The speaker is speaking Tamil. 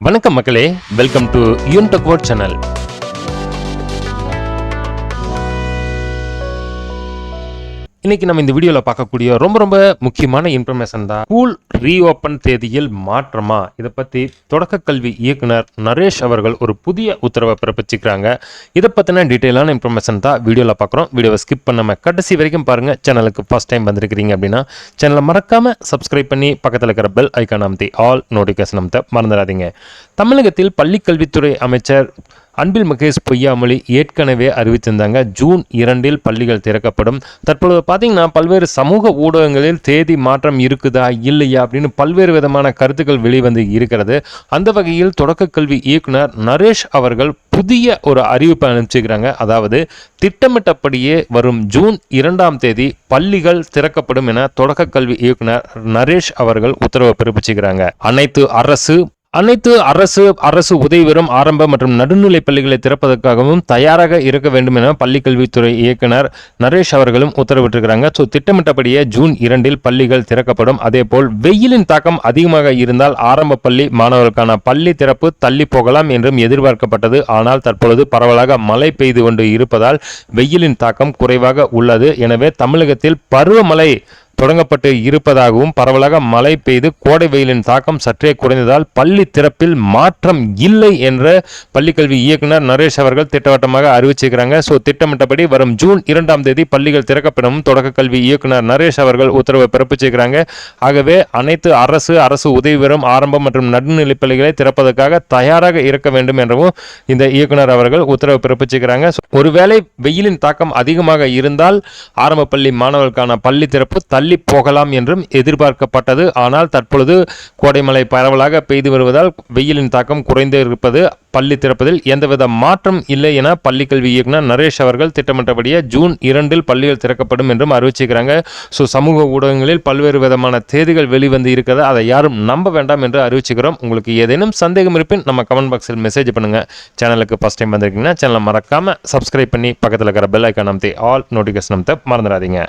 வணக்கம் மக்களே வெல்கம் டு யூன்டக்வோர்ட் சேனல் இன்னைக்கு நம்ம இந்த வீடியோவில் பார்க்கக்கூடிய ரொம்ப ரொம்ப முக்கியமான இன்ஃபர்மேஷன் தான் ஸ்கூல் ரீஓப்பன் தேதியில் மாற்றமா? இதை பற்றி தொடக்க கல்வி இயக்குனர் நரேஷ் அவர்கள் ஒரு புதிய உத்தரவை பிறப்பிச்சுக்கிறாங்க. இதை பற்றின டீட்டெயிலான இன்ஃபர்மேஷன் தான் வீடியோவில் பார்க்குறோம். வீடியோவை ஸ்கிப் பண்ணாம கடைசி வரைக்கும் பாருங்கள் சேனலுக்கு ஃபர்ஸ்ட் டைம் வந்திருக்கிறீங்க அப்படின்னா சேனலை மறக்காமல் சப்ஸ்கிரைப் பண்ணி பக்கத்தில் இருக்கிற பெல் ஐக்கான் அமைத்தி ஆல் நோட்டிஃபிகேஷன் அமைத்த மறந்துடாதீங்க. தமிழகத்தில் பள்ளிக்கல்வித்துறை அமைச்சர் அன்பில் மகேஷ் பொய்யாமொழி ஏற்கனவே அறிவித்திருந்தாங்க. ஜூன் இரண்டில் பள்ளிகள் திறக்கப்படும். தற்பொழுது பார்த்தீங்கன்னா பல்வேறு சமூக ஊடகங்களில் தேதி மாற்றம் இருக்குதா இல்லையா அப்படின்னு பல்வேறு விதமான கருத்துக்கள் வெளிவந்து இருக்கிறது. அந்த வகையில் தொடக்க கல்வி இயக்குனர் நரேஷ் அவர்கள் புதிய ஒரு அறிவிப்பை அனுப்பிச்சுக்கிறாங்க அதாவது திட்டமிட்டபடியே வரும் ஜூன் இரண்டாம் தேதி பள்ளிகள் திறக்கப்படும் என தொடக்க கல்வி இயக்குனர் நரேஷ் அவர்கள் உத்தரவு பிறப்பிச்சுக்கிறாங்க அனைத்து அரசு அனைத்து அரசு அரசு உதவி பெறும் ஆரம்ப மற்றும் நடுநிலை பள்ளிகளை திறப்பதற்காகவும் தயாராக இருக்க வேண்டும் என பள்ளிக்கல்வித்துறை இயக்குனர் நரேஷ் அவர்களும் உத்தரவிட்டிருக்கிறாங்க. ஸோ திட்டமிட்டபடியே ஜூன் இரண்டில் பள்ளிகள் திறக்கப்படும். அதேபோல் வெயிலின் தாக்கம் அதிகமாக இருந்தால் ஆரம்ப பள்ளி மாணவர்களுக்கான பள்ளி திறப்பு தள்ளி போகலாம் என்றும் எதிர்பார்க்கப்பட்டது. ஆனால் தற்பொழுது பரவலாக மழை பெய்து கொண்டு இருப்பதால் வெயிலின் தாக்கம் குறைவாக உள்ளது. எனவே தமிழகத்தில் பருவமழை தொடங்கப்பட்டு இருப்பதாகவும் பரவலாக மழை பெய்து கோடை வெயிலின் தாக்கம் சற்றே குறைந்ததால் பள்ளி திறப்பில் மாற்றம் இல்லை என்ற பள்ளிக்கல்வி இயக்குனர் நரேஷ் அவர்கள் திட்டவட்டமாக அறிவிச்சிருக்கிறாங்க. ஸோ திட்டமிட்டபடி வரும் ஜூன் இரண்டாம் தேதி பள்ளிகள் திறக்கப்படும் தொடக்க கல்வி இயக்குனர் நரேஷ் அவர்கள் உத்தரவை பிறப்பிச்சிருக்கிறாங்க. ஆகவே அனைத்து அரசு அரசு உதவி பெறும் ஆரம்ப மற்றும் நடுநிலை பள்ளிகளை திறப்பதற்காக தயாராக இருக்க வேண்டும் என்றும் இந்த இயக்குனர் அவர்கள் உத்தரவு பிறப்பிச்சிருக்கிறாங்க. ஒருவேளை வெயிலின் தாக்கம் அதிகமாக இருந்தால் ஆரம்ப பள்ளி மாணவர்களுக்கான பள்ளி திறப்பு தள்ளி போகலாம் என்றும் எதிர்பார்க்கப்பட்டது. ஆனால் தற்பொழுது கோடைமழை பரவலாக பெய்து வருவதால் வெயிலின் தாக்கம் குறைந்து இருப்பது பள்ளி திறப்பதில் எந்தவித மாற்றம் இல்லை என பள்ளிக்கல்வி இயக்குனர் நரேஷ் அவர்கள் திட்டமிட்டபடியே ஜூன் இரண்டில் பள்ளிகள் திறக்கப்படும் என்றும் அறிவிச்சிருக்கிறாங்க. ஸோ சமூக ஊடகங்களில் பல்வேறு விதமான தேதிகள் வெளிவந்து இருக்கிறது. அதை யாரும் நம்ப வேண்டாம் என்று அறிவிச்சுக்கிறோம் உங்களுக்கு ஏதேனும் சந்தேகம் இருப்பின் நம்ம கமெண்ட் பாக்ஸில் மெசேஜ் பண்ணுங்க. சேனலுக்கு ஃபஸ்ட் டைம் வந்திருக்கீங்கன்னா சேனலை மறக்காம சப்ஸ்கிரைப் பண்ணி பக்கத்தில் இருக்கிற பெல் ஐக்கான் அமைத்து ஆல் நோட்டிஃபிகேஷன் அமைத்த மறந்துடாதீங்க.